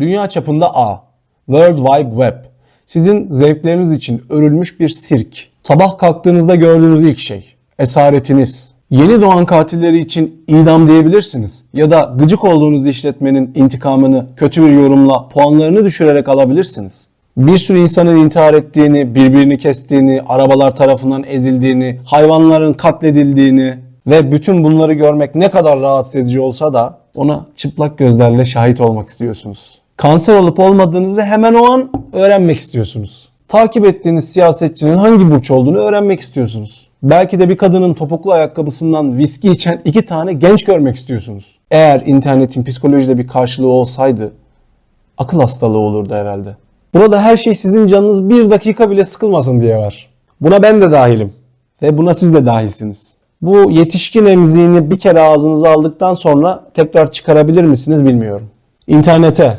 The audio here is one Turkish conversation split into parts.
dünya çapında A. World Wide Web. Sizin zevkleriniz için örülmüş bir sirk. Sabah kalktığınızda gördüğünüz ilk şey. Esaretiniz. Yeni doğan katilleri için idam diyebilirsiniz. Ya da gıcık olduğunuz işletmenin intikamını kötü bir yorumla puanlarını düşürerek alabilirsiniz. Bir sürü insanın intihar ettiğini, birbirini kestiğini, arabalar tarafından ezildiğini, hayvanların katledildiğini ve bütün bunları görmek ne kadar rahatsız edici olsa da ona çıplak gözlerle şahit olmak istiyorsunuz. Kanser olup olmadığınızı hemen o an öğrenmek istiyorsunuz. Takip ettiğiniz siyasetçinin hangi burç olduğunu öğrenmek istiyorsunuz. Belki de bir kadının topuklu ayakkabısından viski içen iki tane genç görmek istiyorsunuz. Eğer internetin psikolojide bir karşılığı olsaydı akıl hastalığı olurdu herhalde. Burada her şey sizin canınız bir dakika bile sıkılmasın diye var. Buna ben de dahilim. Ve buna siz de dahilsiniz. Bu yetişkin emziğini bir kere ağzınıza aldıktan sonra tekrar çıkarabilir misiniz bilmiyorum. İnternete,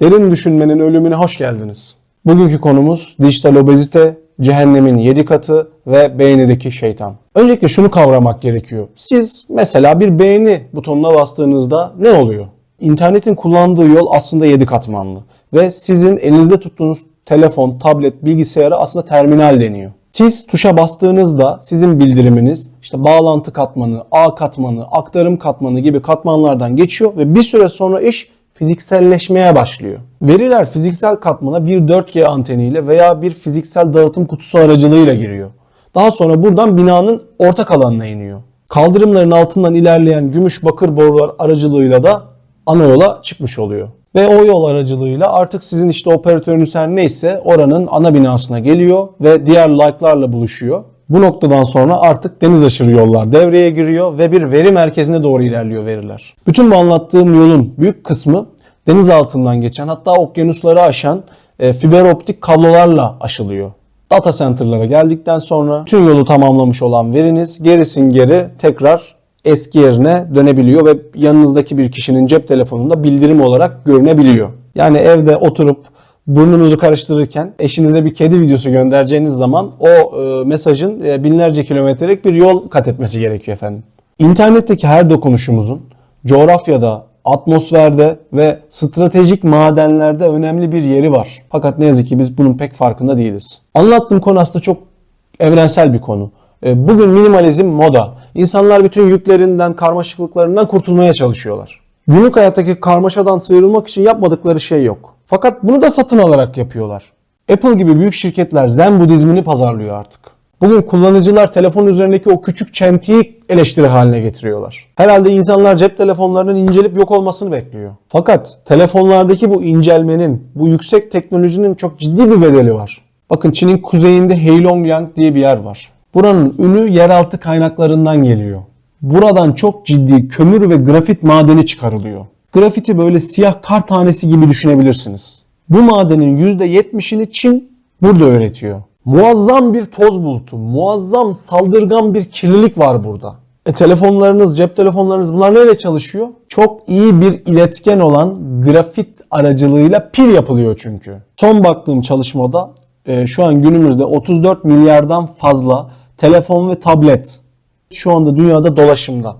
derin düşünmenin ölümüne hoş geldiniz. Bugünkü konumuz dijital obezite, cehennemin yedi katı ve beynideki şeytan. Öncelikle şunu kavramak gerekiyor. Siz mesela bir beğeni butonuna bastığınızda ne oluyor? İnternetin kullandığı yol aslında 7 katmanlı ve sizin elinizde tuttuğunuz telefon, tablet, bilgisayara aslında terminal deniyor. Siz tuşa bastığınızda sizin bildiriminiz işte bağlantı katmanı, ağ katmanı, aktarım katmanı gibi katmanlardan geçiyor ve bir süre sonra iş fizikselleşmeye başlıyor. Veriler fiziksel katmana bir 4G anteniyle veya bir fiziksel dağıtım kutusu aracılığıyla giriyor. Daha sonra buradan binanın ortak alanına iniyor. Kaldırımların altından ilerleyen gümüş bakır borular aracılığıyla da ana yola çıkmış oluyor. Ve o yol aracılığıyla artık sizin işte operatörünüz her neyse oranın ana binasına geliyor ve diğer like'larla buluşuyor. Bu noktadan sonra artık deniz aşırı yollar devreye giriyor ve bir veri merkezine doğru ilerliyor veriler. Bütün bu anlattığım yolun büyük kısmı deniz altından geçen hatta okyanusları aşan e, fiber optik kablolarla aşılıyor. Data center'lara geldikten sonra tüm yolu tamamlamış olan veriniz gerisin geri tekrar eski yerine dönebiliyor ve yanınızdaki bir kişinin cep telefonunda bildirim olarak görünebiliyor. Yani evde oturup burnunuzu karıştırırken eşinize bir kedi videosu göndereceğiniz zaman o e, mesajın e, binlerce kilometrelik bir yol kat etmesi gerekiyor efendim. İnternetteki her dokunuşumuzun coğrafyada, atmosferde ve stratejik madenlerde önemli bir yeri var. Fakat ne yazık ki biz bunun pek farkında değiliz. Anlattığım konu aslında çok evrensel bir konu. E, Bugün minimalizm moda. İnsanlar bütün yüklerinden, karmaşıklıklarından kurtulmaya çalışıyorlar. Günlük hayattaki karmaşadan sıyrılmak için yapmadıkları şey yok. Fakat bunu da satın alarak yapıyorlar. Apple gibi büyük şirketler Zen Budizmini pazarlıyor artık. Bugün kullanıcılar telefon üzerindeki o küçük çentiyi eleştiri haline getiriyorlar. Herhalde insanlar cep telefonlarının incelip yok olmasını bekliyor. Fakat telefonlardaki bu incelmenin, bu yüksek teknolojinin çok ciddi bir bedeli var. Bakın Çin'in kuzeyinde Heilongjiang diye bir yer var. Buranın ünü yeraltı kaynaklarından geliyor. Buradan çok ciddi kömür ve grafit madeni çıkarılıyor. Grafiti böyle siyah kar tanesi gibi düşünebilirsiniz. Bu madenin %70'ini Çin burada üretiyor. Muazzam bir toz bulutu, muazzam saldırgan bir kirlilik var burada. E, telefonlarınız, cep telefonlarınız bunlar neyle çalışıyor? Çok iyi bir iletken olan grafit aracılığıyla pil yapılıyor çünkü. Son baktığım çalışmada e, şu an günümüzde 34 milyardan fazla telefon ve tablet şu anda dünyada dolaşımda.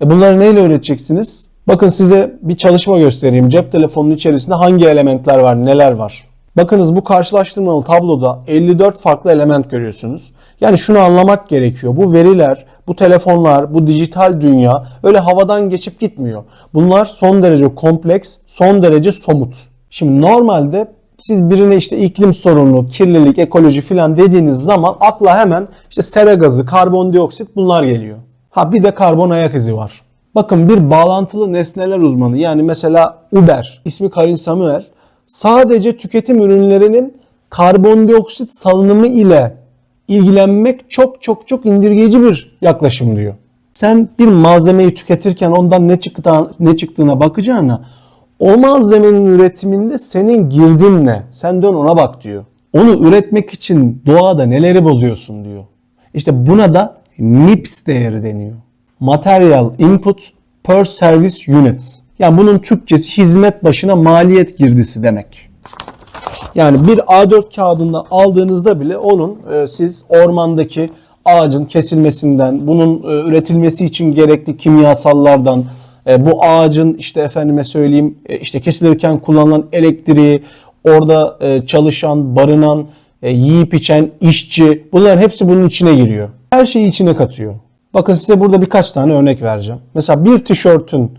E bunları neyle üreteceksiniz? Bakın size bir çalışma göstereyim. Cep telefonunun içerisinde hangi elementler var, neler var? Bakınız bu karşılaştırmalı tabloda 54 farklı element görüyorsunuz. Yani şunu anlamak gerekiyor. Bu veriler, bu telefonlar, bu dijital dünya öyle havadan geçip gitmiyor. Bunlar son derece kompleks, son derece somut. Şimdi normalde siz birine işte iklim sorunu, kirlilik, ekoloji filan dediğiniz zaman akla hemen işte sera gazı, karbondioksit bunlar geliyor. Ha bir de karbon ayak izi var. Bakın bir bağlantılı nesneler uzmanı yani mesela Uber ismi Karin Samuel sadece tüketim ürünlerinin karbondioksit salınımı ile ilgilenmek çok çok çok indirgeyici bir yaklaşım diyor. Sen bir malzemeyi tüketirken ondan ne çıktığına, ne çıktığına bakacağına o malzemenin üretiminde senin girdin ne? Sen dön ona bak diyor. Onu üretmek için doğada neleri bozuyorsun diyor. İşte buna da MIPS değeri deniyor. Material Input Per Service Unit. Yani bunun Türkçesi hizmet başına maliyet girdisi demek. Yani bir A4 kağıdında aldığınızda bile onun e, siz ormandaki ağacın kesilmesinden, bunun e, üretilmesi için gerekli kimyasallardan, e, bu ağacın işte efendime söyleyeyim e, işte kesilirken kullanılan elektriği, orada e, çalışan, barınan, e, yiyip içen işçi bunların hepsi bunun içine giriyor. Her şeyi içine katıyor. Bakın size burada birkaç tane örnek vereceğim. Mesela bir tişörtün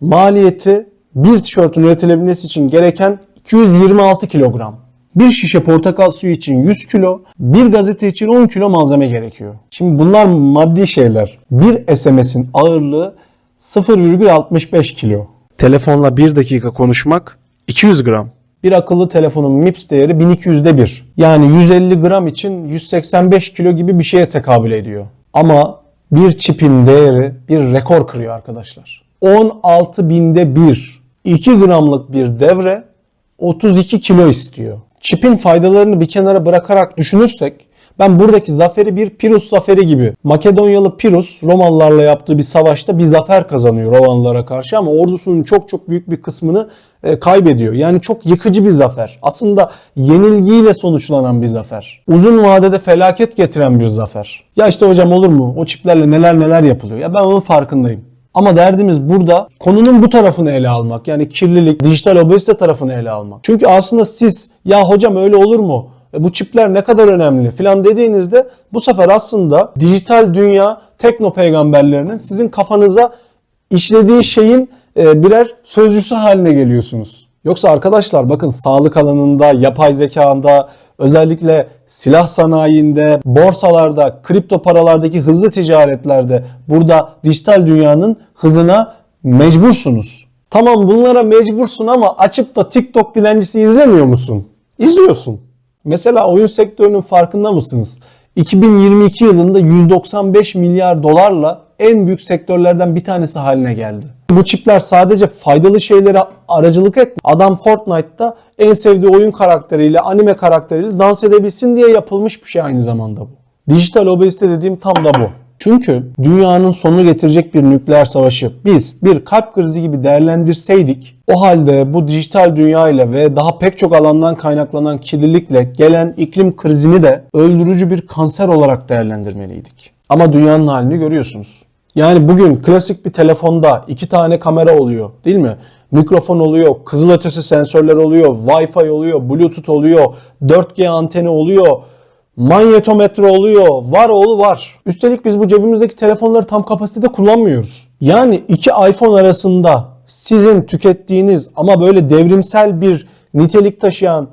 maliyeti bir tişörtün üretilebilmesi için gereken 226 kilogram. Bir şişe portakal suyu için 100 kilo, bir gazete için 10 kilo malzeme gerekiyor. Şimdi bunlar maddi şeyler. Bir SMS'in ağırlığı 0,65 kilo. Telefonla 1 dakika konuşmak 200 gram. Bir akıllı telefonun MIPS değeri 1200'de 1. Yani 150 gram için 185 kilo gibi bir şeye tekabül ediyor. Ama bir çipin değeri bir rekor kırıyor arkadaşlar. 16 binde 1. 2 gramlık bir devre 32 kilo istiyor. Çipin faydalarını bir kenara bırakarak düşünürsek ben buradaki zaferi bir Pirus zaferi gibi. Makedonyalı Pirus Romalılarla yaptığı bir savaşta bir zafer kazanıyor Romalılara karşı ama ordusunun çok çok büyük bir kısmını e, kaybediyor. Yani çok yıkıcı bir zafer. Aslında yenilgiyle sonuçlanan bir zafer. Uzun vadede felaket getiren bir zafer. Ya işte hocam olur mu? O çiplerle neler neler yapılıyor. Ya ben onun farkındayım. Ama derdimiz burada konunun bu tarafını ele almak. Yani kirlilik, dijital obezite tarafını ele almak. Çünkü aslında siz ya hocam öyle olur mu? E bu çipler ne kadar önemli filan dediğinizde bu sefer aslında dijital dünya tekno peygamberlerinin sizin kafanıza işlediği şeyin e, birer sözcüsü haline geliyorsunuz. Yoksa arkadaşlar bakın sağlık alanında, yapay zekada, özellikle silah sanayinde, borsalarda, kripto paralardaki hızlı ticaretlerde burada dijital dünyanın hızına mecbursunuz. Tamam bunlara mecbursun ama açıp da TikTok dilencisi izlemiyor musun? İzliyorsun. Mesela oyun sektörünün farkında mısınız? 2022 yılında 195 milyar dolarla en büyük sektörlerden bir tanesi haline geldi. Bu çipler sadece faydalı şeylere aracılık etmiyor. Adam Fortnite'ta en sevdiği oyun karakteriyle, anime karakteriyle dans edebilsin diye yapılmış bir şey aynı zamanda bu. Dijital obezite dediğim tam da bu. Çünkü dünyanın sonunu getirecek bir nükleer savaşı biz bir kalp krizi gibi değerlendirseydik o halde bu dijital dünya ile ve daha pek çok alandan kaynaklanan kirlilikle gelen iklim krizini de öldürücü bir kanser olarak değerlendirmeliydik. Ama dünyanın halini görüyorsunuz. Yani bugün klasik bir telefonda iki tane kamera oluyor değil mi? Mikrofon oluyor, kızılötesi sensörler oluyor, Wi-Fi oluyor, Bluetooth oluyor, 4G anteni oluyor, manyetometre oluyor, var oğlu var. Üstelik biz bu cebimizdeki telefonları tam kapasitede kullanmıyoruz. Yani iki iPhone arasında sizin tükettiğiniz ama böyle devrimsel bir nitelik taşıyan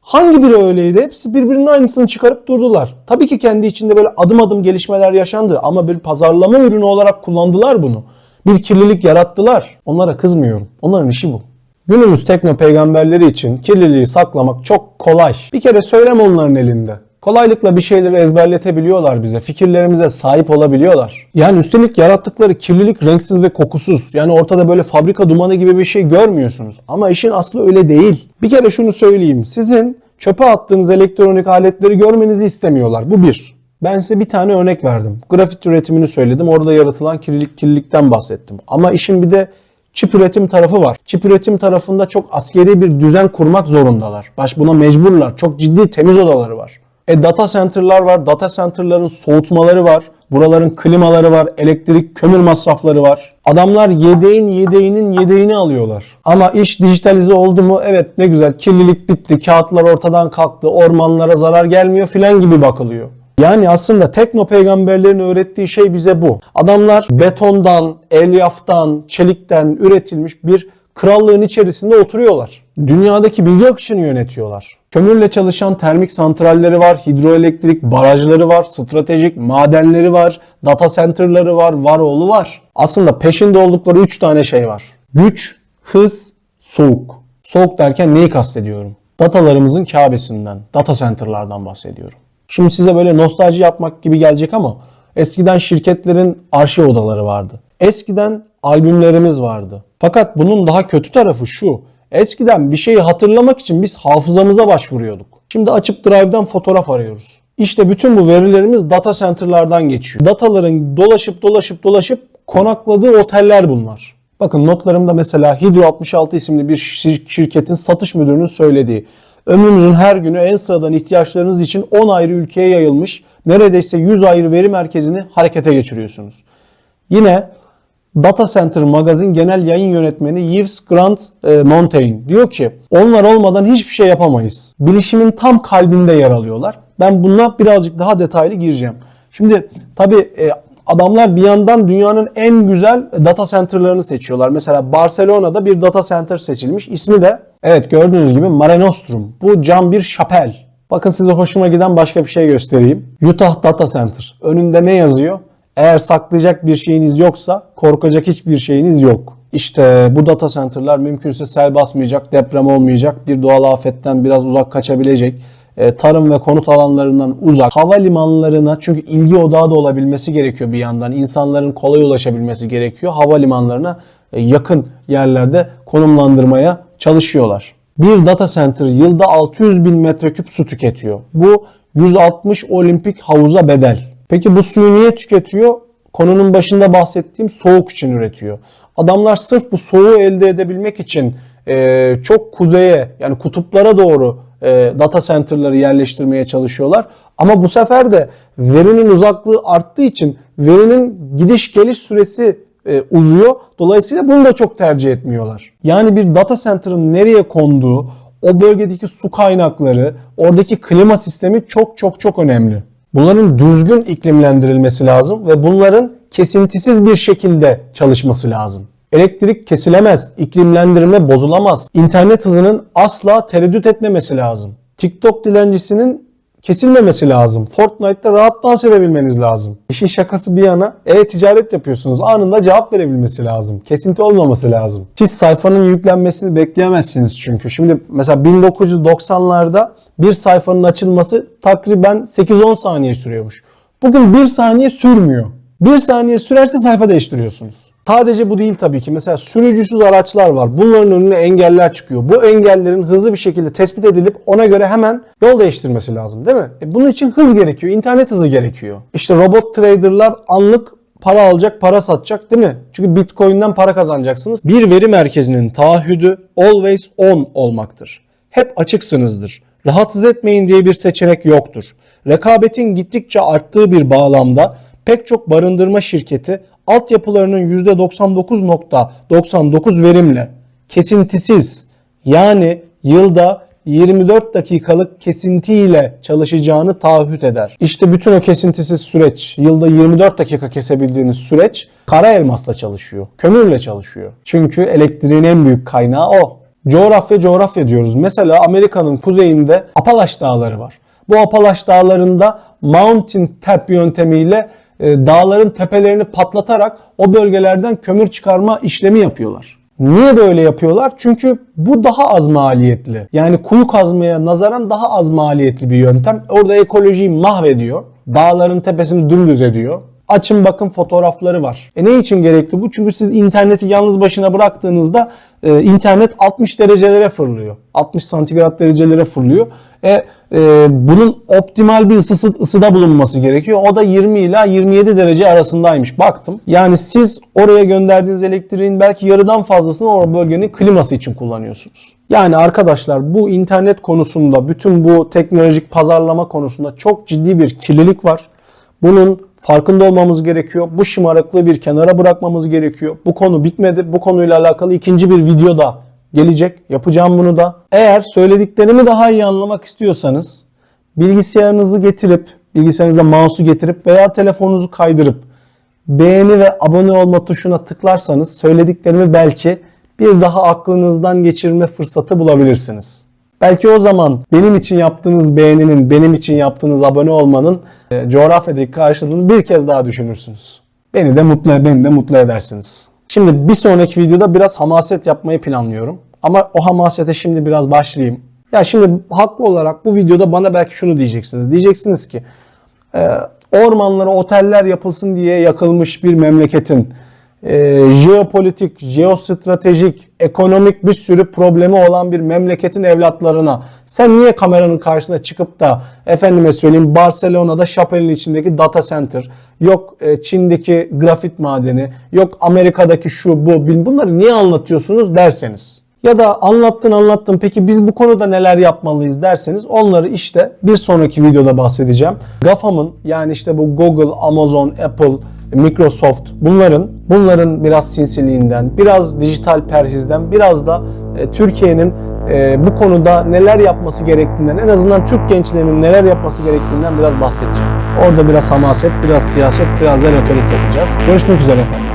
Hangi biri öyleydi? Hepsi birbirinin aynısını çıkarıp durdular. Tabii ki kendi içinde böyle adım adım gelişmeler yaşandı ama bir pazarlama ürünü olarak kullandılar bunu. Bir kirlilik yarattılar. Onlara kızmıyorum. Onların işi bu. Günümüz tekno peygamberleri için kirliliği saklamak çok kolay. Bir kere söylem onların elinde. Kolaylıkla bir şeyleri ezberletebiliyorlar bize. Fikirlerimize sahip olabiliyorlar. Yani üstelik yarattıkları kirlilik renksiz ve kokusuz. Yani ortada böyle fabrika dumanı gibi bir şey görmüyorsunuz. Ama işin aslı öyle değil. Bir kere şunu söyleyeyim. Sizin çöpe attığınız elektronik aletleri görmenizi istemiyorlar. Bu bir. Ben size bir tane örnek verdim. Grafit üretimini söyledim. Orada yaratılan kirlilik kirlilikten bahsettim. Ama işin bir de çip üretim tarafı var. Çip üretim tarafında çok askeri bir düzen kurmak zorundalar. Baş buna mecburlar. Çok ciddi temiz odaları var. E data center'lar var. Data center'ların soğutmaları var. Buraların klimaları var. Elektrik, kömür masrafları var. Adamlar yedeğin yedeğinin yedeğini alıyorlar. Ama iş dijitalize oldu mu? Evet ne güzel. Kirlilik bitti. Kağıtlar ortadan kalktı. Ormanlara zarar gelmiyor filan gibi bakılıyor. Yani aslında tekno peygamberlerin öğrettiği şey bize bu. Adamlar betondan, elyaftan, çelikten üretilmiş bir krallığın içerisinde oturuyorlar. Dünyadaki bilgi akışını yönetiyorlar. Kömürle çalışan termik santralleri var, hidroelektrik barajları var, stratejik madenleri var, data center'ları var, var oğlu var. Aslında peşinde oldukları 3 tane şey var. Güç, hız, soğuk. Soğuk derken neyi kastediyorum? Datalarımızın Kabe'sinden, data center'lardan bahsediyorum. Şimdi size böyle nostalji yapmak gibi gelecek ama eskiden şirketlerin arşiv odaları vardı. Eskiden albümlerimiz vardı. Fakat bunun daha kötü tarafı şu. Eskiden bir şeyi hatırlamak için biz hafızamıza başvuruyorduk. Şimdi açıp Drive'dan fotoğraf arıyoruz. İşte bütün bu verilerimiz data center'lardan geçiyor. Dataların dolaşıp dolaşıp dolaşıp konakladığı oteller bunlar. Bakın notlarımda mesela Hydro 66 isimli bir şir- şirketin satış müdürünün söylediği ömrümüzün her günü en sıradan ihtiyaçlarınız için 10 ayrı ülkeye yayılmış neredeyse 100 ayrı veri merkezini harekete geçiriyorsunuz. Yine Data Center Magazine Genel Yayın Yönetmeni Yves Grant e, Montaigne diyor ki onlar olmadan hiçbir şey yapamayız. Bilişimin tam kalbinde yer alıyorlar. Ben buna birazcık daha detaylı gireceğim. Şimdi tabii e, adamlar bir yandan dünyanın en güzel data center'larını seçiyorlar. Mesela Barcelona'da bir data center seçilmiş. İsmi de evet gördüğünüz gibi Mare Nostrum. Bu cam bir şapel. Bakın size hoşuma giden başka bir şey göstereyim. Utah Data Center. Önünde ne yazıyor? Eğer saklayacak bir şeyiniz yoksa korkacak hiçbir şeyiniz yok. İşte bu data center'lar mümkünse sel basmayacak, deprem olmayacak, bir doğal afetten biraz uzak kaçabilecek, e, tarım ve konut alanlarından uzak, havalimanlarına çünkü ilgi odağı da olabilmesi gerekiyor bir yandan. İnsanların kolay ulaşabilmesi gerekiyor. Havalimanlarına e, yakın yerlerde konumlandırmaya çalışıyorlar. Bir data center yılda 600 bin metreküp su tüketiyor. Bu 160 olimpik havuza bedel. Peki bu suyu niye tüketiyor? Konunun başında bahsettiğim soğuk için üretiyor. Adamlar sırf bu soğuğu elde edebilmek için e, çok kuzeye yani kutuplara doğru e, data center'ları yerleştirmeye çalışıyorlar. Ama bu sefer de verinin uzaklığı arttığı için verinin gidiş geliş süresi e, uzuyor. Dolayısıyla bunu da çok tercih etmiyorlar. Yani bir data center'ın nereye konduğu, o bölgedeki su kaynakları, oradaki klima sistemi çok çok çok önemli. Bunların düzgün iklimlendirilmesi lazım ve bunların kesintisiz bir şekilde çalışması lazım. Elektrik kesilemez, iklimlendirme bozulamaz. İnternet hızının asla tereddüt etmemesi lazım. TikTok dilencisinin kesilmemesi lazım. Fortnite'ta rahat dans edebilmeniz lazım. İşin şakası bir yana e-ticaret yapıyorsunuz. Anında cevap verebilmesi lazım. Kesinti olmaması lazım. Siz sayfanın yüklenmesini bekleyemezsiniz çünkü. Şimdi mesela 1990'larda bir sayfanın açılması takriben 8-10 saniye sürüyormuş. Bugün 1 saniye sürmüyor. 1 saniye sürerse sayfa değiştiriyorsunuz. Sadece bu değil tabii ki. Mesela sürücüsüz araçlar var. Bunların önüne engeller çıkıyor. Bu engellerin hızlı bir şekilde tespit edilip ona göre hemen yol değiştirmesi lazım değil mi? E bunun için hız gerekiyor. internet hızı gerekiyor. İşte robot traderlar anlık para alacak, para satacak değil mi? Çünkü Bitcoin'den para kazanacaksınız. Bir veri merkezinin taahhüdü always on olmaktır. Hep açıksınızdır. Rahatsız etmeyin diye bir seçenek yoktur. Rekabetin gittikçe arttığı bir bağlamda pek çok barındırma şirketi altyapılarının %99.99 verimle kesintisiz yani yılda 24 dakikalık kesintiyle çalışacağını taahhüt eder. İşte bütün o kesintisiz süreç, yılda 24 dakika kesebildiğiniz süreç kara elmasla çalışıyor, kömürle çalışıyor. Çünkü elektriğin en büyük kaynağı o. Coğrafya coğrafya diyoruz. Mesela Amerika'nın kuzeyinde Apalaş Dağları var. Bu Apalaş Dağları'nda mountain tap yöntemiyle dağların tepelerini patlatarak o bölgelerden kömür çıkarma işlemi yapıyorlar. Niye böyle yapıyorlar? Çünkü bu daha az maliyetli. Yani kuyu kazmaya nazaran daha az maliyetli bir yöntem. Orada ekolojiyi mahvediyor. Dağların tepesini dümdüz ediyor. Açın bakın fotoğrafları var. E ne için gerekli bu? Çünkü siz interneti yalnız başına bıraktığınızda e, internet 60 derecelere fırlıyor. 60 santigrat derecelere fırlıyor. E, e, bunun optimal bir ısısı, ısıda bulunması gerekiyor. O da 20 ila 27 derece arasındaymış. Baktım. Yani siz oraya gönderdiğiniz elektriğin belki yarıdan fazlasını o bölgenin kliması için kullanıyorsunuz. Yani arkadaşlar bu internet konusunda, bütün bu teknolojik pazarlama konusunda çok ciddi bir kirlilik var. Bunun farkında olmamız gerekiyor. Bu şımarıklığı bir kenara bırakmamız gerekiyor. Bu konu bitmedi. Bu konuyla alakalı ikinci bir video da gelecek. Yapacağım bunu da. Eğer söylediklerimi daha iyi anlamak istiyorsanız bilgisayarınızı getirip, bilgisayarınızda mouse'u getirip veya telefonunuzu kaydırıp beğeni ve abone olma tuşuna tıklarsanız söylediklerimi belki bir daha aklınızdan geçirme fırsatı bulabilirsiniz. Belki o zaman benim için yaptığınız beğeninin, benim için yaptığınız abone olmanın e, coğrafyadaki karşılığını bir kez daha düşünürsünüz. Beni de mutlu, beni de mutlu edersiniz. Şimdi bir sonraki videoda biraz hamaset yapmayı planlıyorum. Ama o hamasete şimdi biraz başlayayım. Ya şimdi haklı olarak bu videoda bana belki şunu diyeceksiniz. Diyeceksiniz ki e, ormanlara oteller yapılsın diye yakılmış bir memleketin e, jeopolitik, jeostratejik, ekonomik bir sürü problemi olan bir memleketin evlatlarına sen niye kameranın karşısına çıkıp da efendime söyleyeyim Barcelona'da Chapel'in içindeki data center, yok e, Çin'deki grafit madeni, yok Amerika'daki şu bu bunları niye anlatıyorsunuz derseniz ya da anlattın anlattın peki biz bu konuda neler yapmalıyız derseniz onları işte bir sonraki videoda bahsedeceğim. GAFAM'ın yani işte bu Google, Amazon, Apple Microsoft bunların bunların biraz sinsiliğinden, biraz dijital perhizden, biraz da e, Türkiye'nin e, bu konuda neler yapması gerektiğinden, en azından Türk gençlerinin neler yapması gerektiğinden biraz bahsedeceğim. Orada biraz hamaset, biraz siyaset, biraz da retorik yapacağız. Görüşmek üzere efendim.